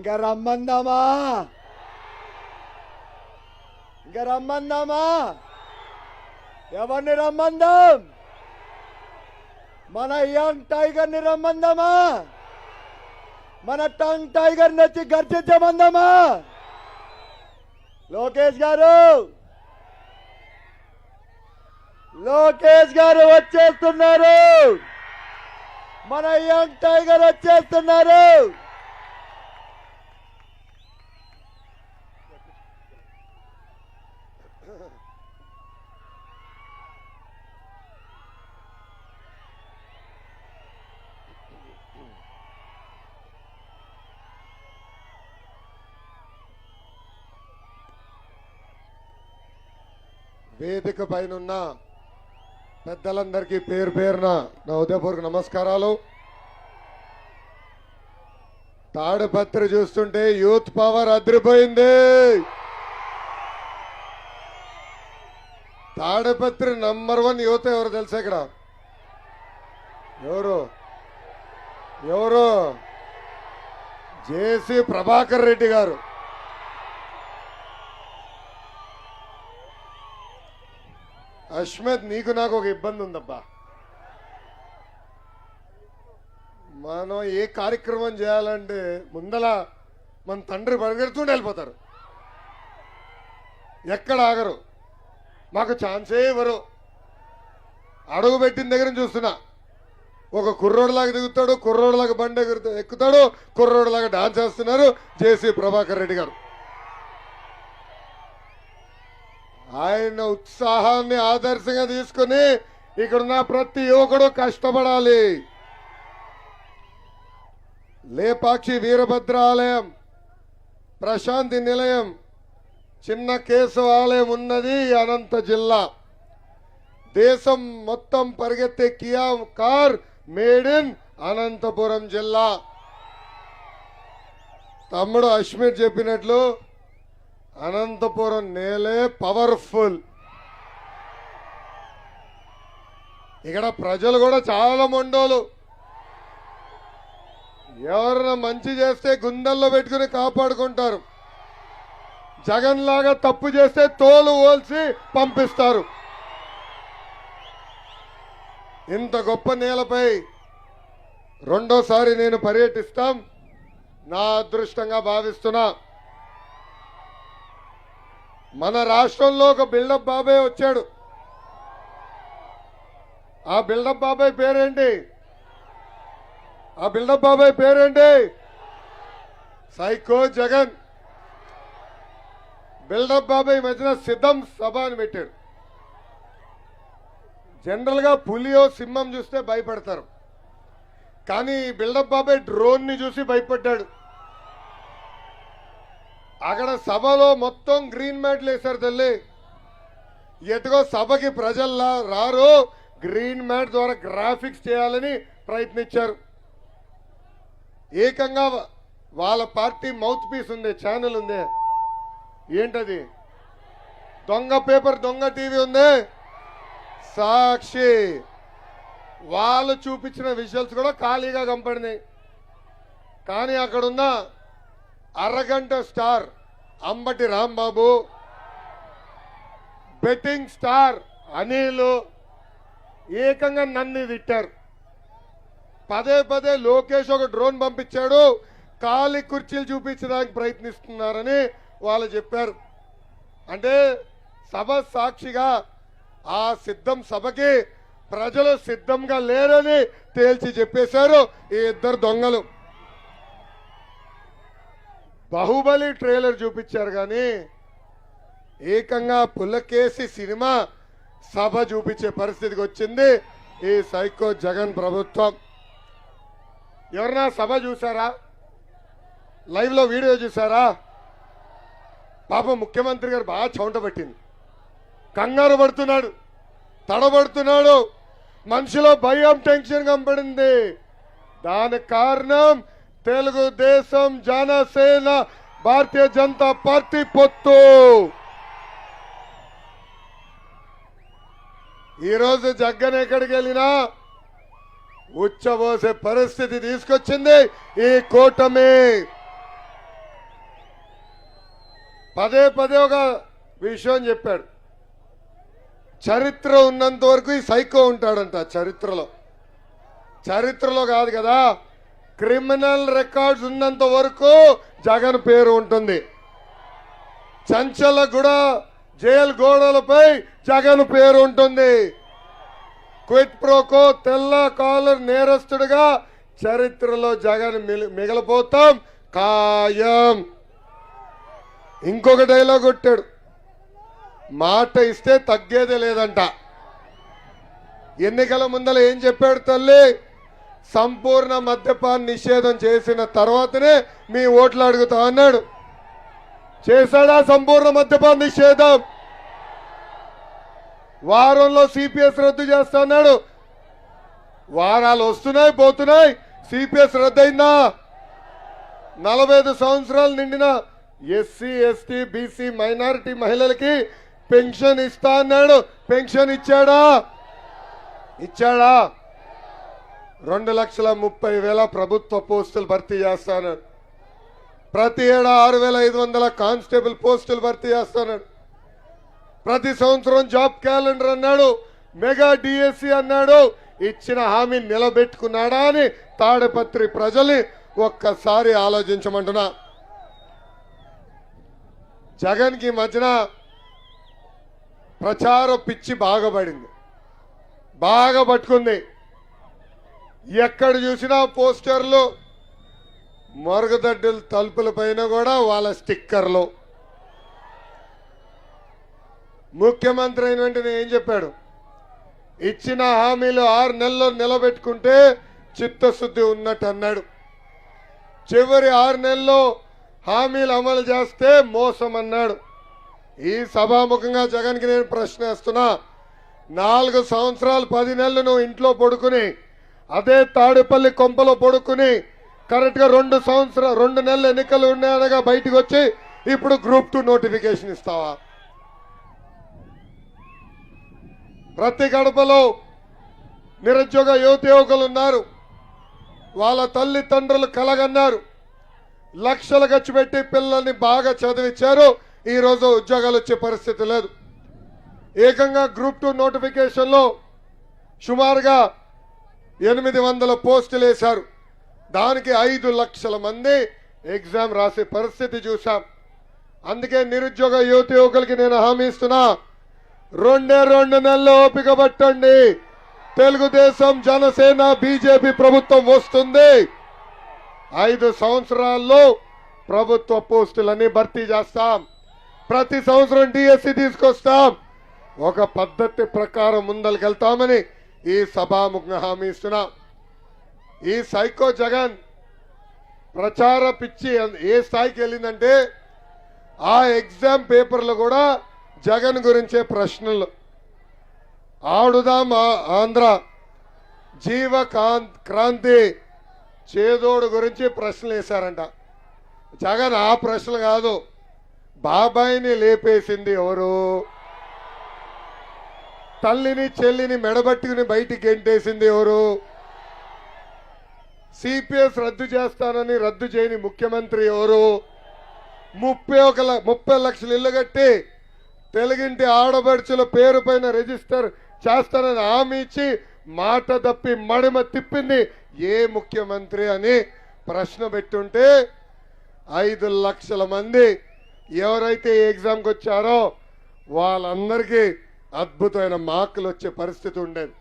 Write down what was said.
ఇంకా రమ్మందామా? ఇంకా రమ్మందామా? ఎవరిని రమ్మందాం? మన యంగ్ టైగర్ని రమ్మందామా? మన టంగ్ టైగర్ నచ్చి గర్జించమందామా? లోకేష్ గారు! లోకేష్ గారు వచ్చేస్తున్నారు! మన యంగ్ టైగర్ వచ్చేస్తున్నారు! వేదిక పైన పెద్దలందరికీ పేరు పేరున నా ఉదయపూర్కి నమస్కారాలు. తాడుపత్రి చూస్తుంటే యూత్ పవర్ అదిరిపోయింది. తాడుపత్రి నంబర్ వన్ యువత ఎవరు తెలుసా ఇక్కడ? ఎవరు? ఎవరు? జేసీ ప్రభాకర్ రెడ్డి గారు. అష్మత్ నీకు నాకు ఒక ఇబ్బంది ఉందబ్బా. మనం ఏ కార్యక్రమం చేయాలంటే ముందల మన తండ్రి పరిగెడుతుండే వెళ్ళిపోతారు. ఎక్కడ ఆగరు. మాకు ఛాన్సే ఇవ్వరు. అడుగు పెట్టిన దగ్గర నుంచి చూస్తున్నా. ఒక కుర్రోడ్లాగా దిగుతాడు కుర్రోడ్లాగా బండి ఎగురుతా- ఎక్కుతాడు కుర్రోడ్లాగా డాన్స్ చేస్తున్నారు జేసీ ప్రభాకర్ రెడ్డి గారు. ఆయన ఉత్సాహాన్ని ఆదర్శంగా తీసుకుని ఇక్కడున్న ప్రతి యువకుడు కష్టపడాలి. లేపాక్షి వీరభద్ర ఆలయం ప్రశాంతి నిలయం చిన్న కేశవ ఆలయం ఉన్నది అనంత జిల్లా. దేశం మొత్తం పరిగెత్తే Kia car made in Anantapuram జిల్లా. తమ్ముడు అశ్మిర్ చెప్పినట్లు అనంతపురం నేలే పవర్ఫుల్. ఇక్కడ ప్రజలు కూడా చాలా మొండోలు. ఎవరైనా మంచి చేస్తే గుండెల్లో పెట్టుకుని కాపాడుకుంటారు. జగన్ లాగా తప్పు చేస్తే తోలు ఓల్చి పంపిస్తారు. ఇంత గొప్ప నేలపై రెండోసారి నేను పర్యటిస్తాం. నా అదృష్టంగా భావిస్తున్నా. మన రాష్ట్రంలో ఒక బిల్డప్ బాబాయ్ వచ్చాడు. ఆ బిల్డప్ బాబాయ్ పేరేంటి? ఆ బిల్డప్ బాబాయ్ పేరేంటి? సైకో జగన్. బిల్డప్ బాబాయ్ మధ్యన సిద్ధం సభ అని పెట్టాడు జనరల్గా పులియో సింహం చూస్తే భయపడతారు. కానీ ఈ బిల్డప్ బాబాయ్ డ్రోన్ని చూసి భయపడ్డాడు. అక్కడ సభలో మొత్తం గ్రీన్ మ్యాట్లు వేశారు తల్లి. ఎటుగో సభకి ప్రజల్లా రారు గ్రీన్ మ్యాట్ ద్వారా గ్రాఫిక్స్ చేయాలని ప్రయత్నించారు. ఏకంగా వాళ్ళ పార్టీ మౌత్ పీస్ ఉంది ఛానల్ ఉంది. ఏంటది? దొంగ పేపర్ దొంగ టీవీ ఉంది? సాక్షి! వాళ్ళు చూపించిన విజువల్స్ కూడా ఖాళీగా కనపడినాయి. కానీ అక్కడున్న అరగంట star Ambati Rambabu betting star Anil ఏకంగా నన్ను తిట్టారు. పదే పదే లోకేష్ ఒక డ్రోన్ పంపించాడు ఖాళీ కుర్చీలు చూపించడానికి ప్రయత్నిస్తున్నారని వాళ్ళు చెప్పారు. అంటే సభ సాక్షిగా ఆ సిద్ధం సభకి ప్రజలు సిద్ధంగా లేరని తేల్చి చెప్పేశారు ఈ ఇద్దరు దొంగలు. బాహుబలి ట్రైలర్ చూపించారు కానీ ఏకంగా పుల్లకేసి సినిమా సభ చూపించే పరిస్థితికి వచ్చింది ఈ సైకో జగన్ ప్రభుత్వం. ఎవరన్నా సభ చూసారా లైవ్లో వీడియో చూసారా పాపం ముఖ్యమంత్రి గారు బాగా చౌంట పట్టింది. కంగారు పడుతున్నాడు తడబడుతున్నాడు. మనిషిలో భయం టెన్షన్ కనపడింది దానికి కారణం తెలుగుదేశం జనసేన భారతీయ జనతా పార్టీ పొత్తు. ఈరోజు జగ్గన్ ఎక్కడికి వెళ్ళినా ఉచ్చబోసే పరిస్థితి తీసుకొచ్చింది ఈ కూటమి. పదే పదే ఒక విషయం చెప్పాడు. చరిత్ర ఉన్నంత వరకు ఈ సైకో ఉంటాడంట చరిత్రలో. చరిత్రలో కాదు కదా క్రిమినల్ రికార్డ్స్ ఉన్నంత వరకు జగన్ పేరు ఉంటుంది. చంచలగూడ జైలు గోడలపై జగన్ పేరు ఉంటుంది. క్విట్ ప్రోకో తెల్ల కాలర్ నేరస్తుడుగా చరిత్రలో జగన్ మిగిలిపోతాం. ఖాయం. ఇంకొక డైలాగ్ కొట్టాడు. మాట ఇస్తే తగ్గేదే లేదంట. ఎన్నికల ముందల ఏం చెప్పాడు తల్లి? సంపూర్ణ మద్యపాన్ నిషేధం చేసిన తర్వాతనే మీ ఓట్లు అడుగుతా అన్నాడు. చేశాడా సంపూర్ణ మద్యపాన్ నిషేధం? వారంలో సిపిఎస్ రద్దు చేస్తా అన్నాడు. వారాలు వస్తున్నాయి పోతున్నాయి సిపిఎస్ రద్దయిందా? నలభై ఐదు సంవత్సరాలు నిండిన ఎస్సీ ఎస్టీ బీసీ మైనారిటీ మహిళలకి పెన్షన్ ఇస్తా అన్నాడు. పెన్షన్ ఇచ్చాడా? ఇచ్చాడా? రెండు లక్షల ముప్పై వేల ప్రభుత్వ పోస్టులు భర్తీ చేస్తాను ప్రతి ఏడా ఆరు వేల ఐదు వందల కానిస్టేబుల్ పోస్టులు భర్తీ చేస్తాను ప్రతి సంవత్సరం జాబ్ క్యాలెండర్ అన్నాడు మెగా డిఎస్సి అన్నాడు ఇచ్చిన హామీ నిలబెట్టుకున్నాడా అని తాడపత్రి ప్రజల్ని ఒక్కసారి ఆలోచించమంటున్నా. జగన్కి మధ్యన ప్రచార పిచ్చి బాగా పడింది బాగా పట్టుకుంది. ఎక్కడ చూసినా పోస్టర్లు మరుగుదడ్డుల తలుపుల పైన కూడా వాళ్ళ స్టిక్కర్లు. ముఖ్యమంత్రి అయిన వెంటనే ఏం చెప్పాడు? ఇచ్చిన హామీలు ఆరు నెలల్లో నిలబెట్టుకుంటే చిత్తశుద్ధి ఉన్నట్టు అన్నాడు. చివరి ఆరు నెలల్లో హామీలు అమలు చేస్తే మోసం అన్నాడు. ఈ సభాముఖంగా జగన్కి నేను ప్రశ్న వేస్తున్నా నాలుగు సంవత్సరాలు పది నెలలు నువ్వు ఇంట్లో పడుకుని అదే తాడేపల్లి కొంపలో పడుకుని కరెక్ట్గా రెండు సంవత్సరాలు రెండు నెలలు ఎన్నికలు ఉన్నాయనగా బయటకు వచ్చి ఇప్పుడు గ్రూప్ టూ నోటిఫికేషన్ ఇస్తావా? ప్రతి గడపలో నిరుద్యోగ యువత యువకులు ఉన్నారు. వాళ్ళ తల్లిదండ్రులు కలగన్నారు. లక్షలు ఖర్చు పెట్టి పిల్లల్ని బాగా చదివించారు ఈరోజు ఉద్యోగాలు వచ్చే పరిస్థితి లేదు. ఏకంగా గ్రూప్ టూ నోటిఫికేషన్లో సుమారుగా ఎనిమిది వందల పోస్టులు వేశారు. దానికి ఐదు లక్షల మంది ఎగ్జామ్ రాసే పరిస్థితి చూసాం అందుకే నిరుద్యోగ యువత యువకులకి నేను హామీ ఇస్తున్నా. రెండే రెండు నెలలు ఓపిక పట్టండి. తెలుగుదేశం జనసేన బీజేపీ ప్రభుత్వం వస్తుంది. ఐదు సంవత్సరాల్లో ప్రభుత్వ పోస్టులన్నీ భర్తీ చేస్తాం. ప్రతి సంవత్సరం డిఎస్సి తీసుకొస్తాం. ఒక పద్ధతి ప్రకారం ముందరికెళ్తామని ఈ సభాముఖంగా హామీ ఇస్తున్నా. ఈ సైకో జగన్ ప్రచార పిచ్చి ఏ స్థాయికి వెళ్ళిందంటే ఆ ఎగ్జామ్ పేపర్లు కూడా జగన్ గురించే ప్రశ్నలు. ఆడుదాం ఆంధ్ర? జీవ కాంత్ క్రాంతి చేదోడు గురించి ప్రశ్నలు వేశారంట. జగన్ ఆ ప్రశ్నలు కాదు బాబాయిని లేపేసింది ఎవరు? తల్లిని చెల్లిని మెడబట్టుకుని బయటికి గెంటేసింది ఎవరు? సిపిఎస్ రద్దు చేస్తానని రద్దు చేయని ముఖ్యమంత్రి ఎవరు? ముప్పై ఒక ల- ముప్పై లక్షలు ఇల్లు కట్టి తెలుగింటి ఆడబడుచుల పేరు పైన రిజిస్టర్ చేస్తానని హామీ ఇచ్చి మాట తప్పి మడిమ తిప్పింది ఏ ముఖ్యమంత్రి అని ప్రశ్న పెట్టుంటే ఐదు లక్షల మంది ఎవరైతే ఎగ్జామ్కి వచ్చారో వాళ్ళందరికీ అద్భుతమైన మార్కులు వచ్చే పరిస్థితి ఉండేది.